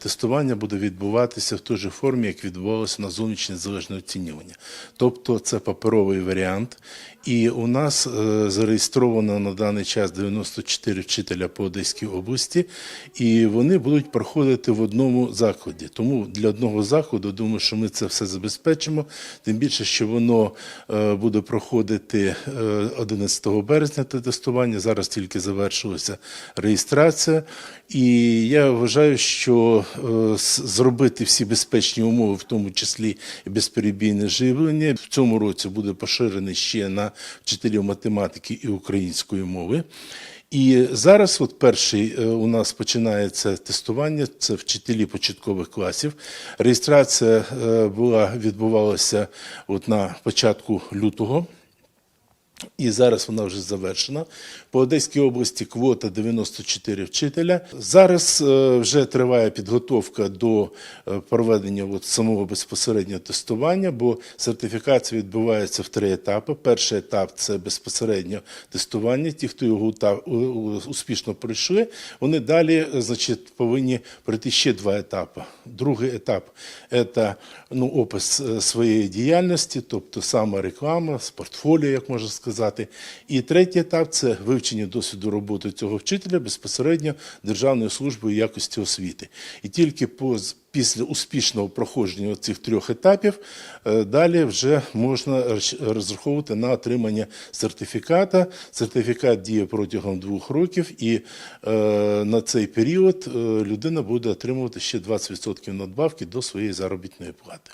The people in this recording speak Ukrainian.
Тестування буде відбуватися в той же формі, як відбувалося на зовнішнє залежне оцінювання. Тобто це паперовий варіант. І у нас е, зареєстровано на даний час 94 вчителя по Одеській області, і вони будуть проходити в одному закладі. Тому для одного заходу думаю, що ми це все забезпечимо. Тим більше, що воно е, буде проходити е, 11 березня те тестування. Зараз тільки завершилася реєстрація. І я вважаю, що е, зробити всі безпечні умови, в тому числі і безперебійне живлення, в цьому році буде поширений ще на вчителів математики і української мови. І зараз, от перший е, у нас починається тестування. Це вчителі початкових класів. Реєстрація е, була відбувалася от на початку лютого. І зараз вона вже завершена. По Одеській області квота 94 вчителя. Зараз е, вже триває підготовка до е, проведення от самого безпосереднього тестування, бо сертифікація відбувається в три етапи. Перший етап це безпосередньо тестування. Ті, хто його успішно пройшли, вони далі е, значить, повинні пройти ще два етапи. Другий етап це ну, опис своєї діяльності, тобто саме реклама, з портфоліо, як можна сказати. І третій етап це вивчення досвіду роботи цього вчителя безпосередньо Державною службою якості освіти. І тільки по, після успішного проходження цих трьох етапів е, далі вже можна розраховувати на отримання сертифіката. Сертифікат діє протягом двох років, і е, на цей період е, людина буде отримувати ще 20% надбавки до своєї заробітної плати.